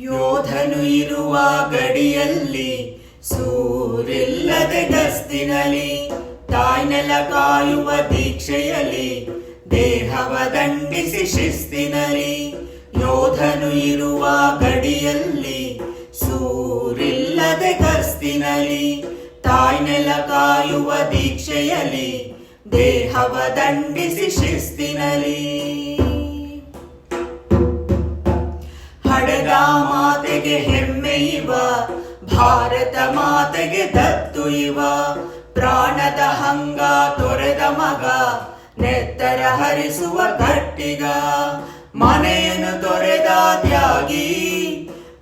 ಯೋಧನು ಇರುವ ಗಡಿಯಲ್ಲಿ ಸೂರಿಲ್ಲದೆ ಗಸ್ತಿನಲಿ ತಾಯ್ನೆಲ ಕಾಯುವ ದೀಕ್ಷೆಯಲ್ಲಿ ದೇಹವ ದಂಡಿಸಿ ಶಿಸ್ತಿನಲಿ ಯೋಧನು ಇರುವ ಗಡಿಯಲ್ಲಿ ಸೂರಿಲ್ಲದೆ ಗಸ್ತಿನಲಿ ತಾಯ್ನೆಲ ಕಾಯುವ ದೀಕ್ಷೆಯಲ್ಲಿ ದೇಹವ ದಂಡಿಸಿ ಶಿಸ್ತಿನಲಿ ಹೆಮ್ಮೆ ಇವ, ಭಾರತ ಮಾತೆಗೆ ದತ್ತು ಇವ. ಪ್ರಾಣದ ಹಂಗ ತೊರೆದ ಮಗ, ನೆತ್ತರ ಹರಿಸುವ ಗಟ್ಟಿಗ ಮನೆಯನ್ನು ತೊರೆದ ತ್ಯಾಗಿ,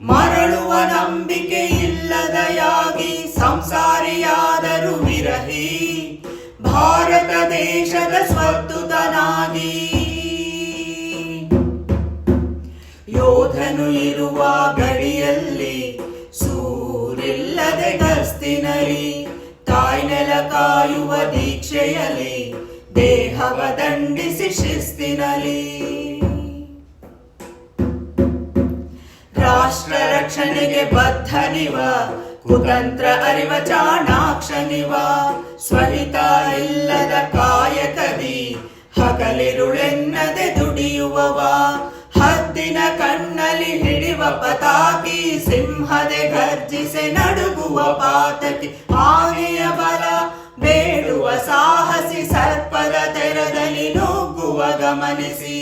ಮರಳುವ ನಂಬಿಕೆ ಇಲ್ಲದ ಯಾಗಿ, ಸಂಸಾರಿಯಾದರು ವಿರಹಿ. ಭಾರತ ದೇಶದ ಸ್ವತ್ತುತನಾಗಿ ಕಾಯುವ ದೀಕ್ಷೆಯಲ್ಲಿ ದೇಹವ ದಂಡಿಸಿ ಶಿಸ್ತಿನಲಿ. ರಾಷ್ಟ್ರ ರಕ್ಷಣೆಗೆ ಬದ್ಧನಿವ, ಕುತಂತ್ರ ಅರಿವ ಚಾಣಾಕ್ಷನಿವ. ಸ್ವಹಿತ ಇಲ್ಲದ ಕಾಯಕದಿ, ಹಗಲಿರುಳೆನ್ನದೆ ದುಡಿಯುವವ. ಹದ್ದಿನ ಕಣ್ಣಲ್ಲಿ ಹಿಡಿವ ಪತಾಕಿ, ಸಿಂಹದೆ ಗರ್ಜಿಸೆ ನಡುಗುವ ಪಾತಕಿ, ಆನೆಯ ಬಲ ಗಮನಿಸಿ.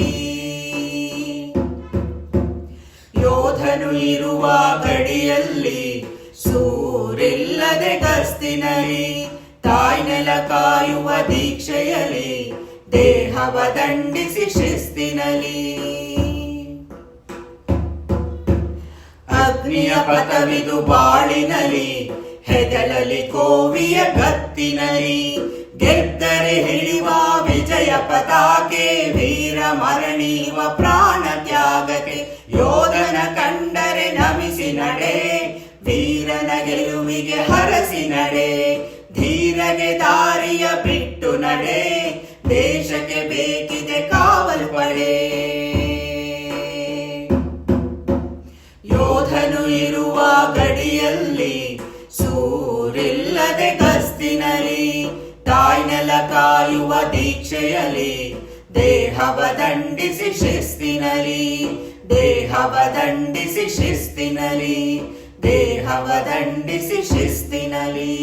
ಯೋಧನು ಇರುವ ಗಡಿಯಲ್ಲಿ ಸೂರಿಲ್ಲದೆ ಗಸ್ತಿನಲಿ ತಾಯ್ನೆಲ ಕಾಯುವ ದೀಕ್ಷೆಯಲ್ಲಿ ದೇಹವ ದಂಡಿಸಿ ಶಿಸ್ತಿನಲ್ಲಿ. ಅಗ್ನಿಯ ಪಥವಿದು ಬಾಳಿನಲಿ ಹೆದಲಲಿ ಕೋವಿಯ ಗತ್ತಿನಲಿ ಗೆದ್ದರೆ ಪತಾಕೆ ವೀರ ಮರಣೀವ ಪ್ರಾಣ ತ್ಯಾಗಕ್ಕೆ ಯೋಧನ ಕಂಡರೆ ನಮಿಸಿ ನಡೆ, ವೀರನ ಗೆಲುವಿಗೆ ಹರಸಿ ನಡೆ, ಧೀರಗೆ ದಾರಿಯ ಬಿಟ್ಟು ನಡೆ, ದೇಶಕ್ಕೆ ಬೇಕಿದೆ ಕಾವಲು ಪಡೆ. ಯೋಧನು ಇರುವ ಗಡಿಯಲ್ಲಿ ಸೂರಿಲ್ಲದೆ ಗಸ್ತಿನಲಿ ತಾಯ್ನೆಲ ಕಾಯುವ ದೀಕ್ಷೆಯಲ್ಲಿ ದೇಹವ ದಂಡಿಸಿ ಶಿಸ್ತಿನಲಿ ದೇಹವ ದಂಡಿಸಿ ಶಿಸ್ತಿನಲಿ ದೇಹವ ದಂಡಿಸಿ ಶಿಸ್ತಿನಲಿ.